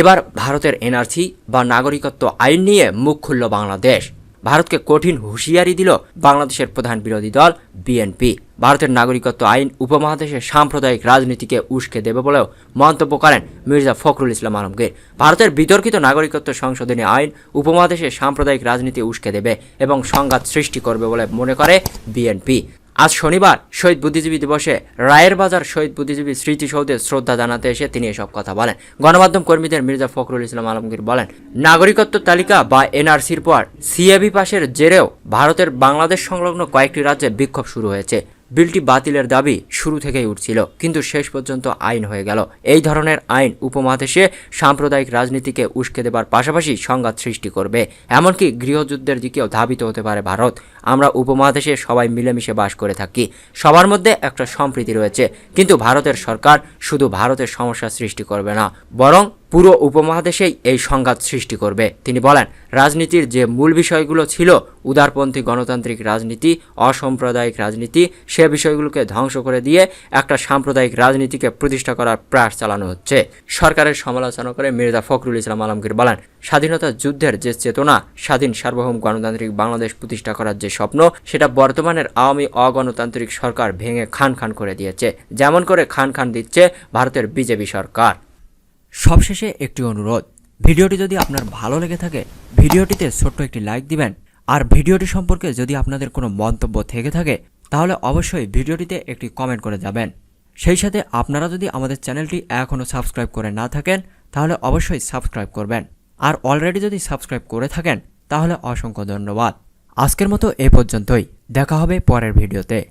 এবার ভারতের এনআরসি বা নাগরিকত্ব আইন নিয়ে মুখ খুলল বাংলাদেশ। ভারতকে কঠিন হুঁশিয়ারি দিল বাংলাদেশের প্রধান বিরোধী দল, বিএনপি। ভারতের নাগরিকত্ব আইন উপমহাদেশের সাম্প্রদায়িক রাজনীতিকে উস্কে দেবে বলেও মন্তব্য করেন মির্জা ফখরুল ইসলাম আলমগীর। ভারতের বিতর্কিত নাগরিকত্ব সংশোধনী আইন উপমহাদেশে সাম্প্রদায়িক রাজনীতি উস্কে দেবে এবং সংঘাত সৃষ্টি করবে বলে মনে করে বিএনপি। আজ শনিবার শহীদ বুদ্ধিজীবী দিবসে রায়ের বাজার শহীদ বুদ্ধিজীবী স্মৃতিসৌধে শ্রদ্ধা জানাতে এসে তিনি এসব কথা বলেন। গণমাধ্যম কর্মীদের মির্জা ফখরুল ইসলাম আলমগীর বলেন, নাগরিকত্ব তালিকা বা এনআরসির পর সিএবি পাশের জেরেও ভারতের বাংলাদেশ সংলগ্ন কয়েকটি রাজ্যে বিক্ষোভ শুরু হয়েছে। বিলটি বাতিলের দাবি শুরু থেকেই উঠছিল, কিন্তু শেষ পর্যন্ত আইন হয়ে গেল। এই ধরনের আইন উপমহাদেশে সাম্প্রদায়িক রাজনীতিকে উস্কে দেবার পাশাপাশি সংঘাত সৃষ্টি করবে, এমনকি গৃহযুদ্ধের দিকেও ধাবিত হতে পারে ভারত। আমরা উপমহাদেশে সবাই মিলেমিশে বাস করে থাকি, সবার মধ্যে একটা সম্প্রীতি রয়েছে, কিন্তু ভারতের সরকার শুধু ভারতের সমস্যা সৃষ্টি করবে না, বরং পুরো উপমহাদেশেই এই সংঘাত সৃষ্টি করবে। তিনি বলেন, রাজনীতির যে মূল বিষয়গুলো ছিল, উদারপন্থী গণতান্ত্রিক রাজনীতি, অসাম্প্রদায়িক রাজনীতি, সে বিষয়গুলোকে ধ্বংস করে দিয়ে একটা সাম্প্রদায়িক রাজনীতিকে প্রতিষ্ঠা করার প্রয়াস চালানো হচ্ছে। সরকারের সমালোচনা করে মির্জা ফখরুল ইসলাম আলমগীর বলেন, স্বাধীনতা যুদ্ধের যে চেতনা, স্বাধীন সার্বভৌম গণতান্ত্রিক বাংলাদেশ প্রতিষ্ঠা করার যে স্বপ্ন, সেটা বর্তমানের আওয়ামী অগণতান্ত্রিক সরকার ভেঙে খান খান করে দিয়েছে। যেমন করে খান খান দিচ্ছে ভারতের বিজেপি সরকার। সবশেষে একটি অনুরোধ। ভিডিওটি যদি আপনার ভালো লেগে থাকে, ভিডিওটিতে ছোট্ট একটি লাইক দিবেন। আর ভিডিওটি সম্পর্কে যদি আপনাদের কোনো মন্তব্য থেকে থাকে, তাহলে অবশ্যই ভিডিওটিতে একটি কমেন্ট করে যাবেন। সেই সাথে আপনারা যদি আমাদের চ্যানেলটি এখনও সাবস্ক্রাইব করে না থাকেন, তাহলে অবশ্যই সাবস্ক্রাইব করবেন। আর অলরেডি যদি সাবস্ক্রাইব করে থাকেন, তাহলে অসংখ্য ধন্যবাদ। আজকের মতো এ পর্যন্তই। দেখা হবে পরের ভিডিওতে।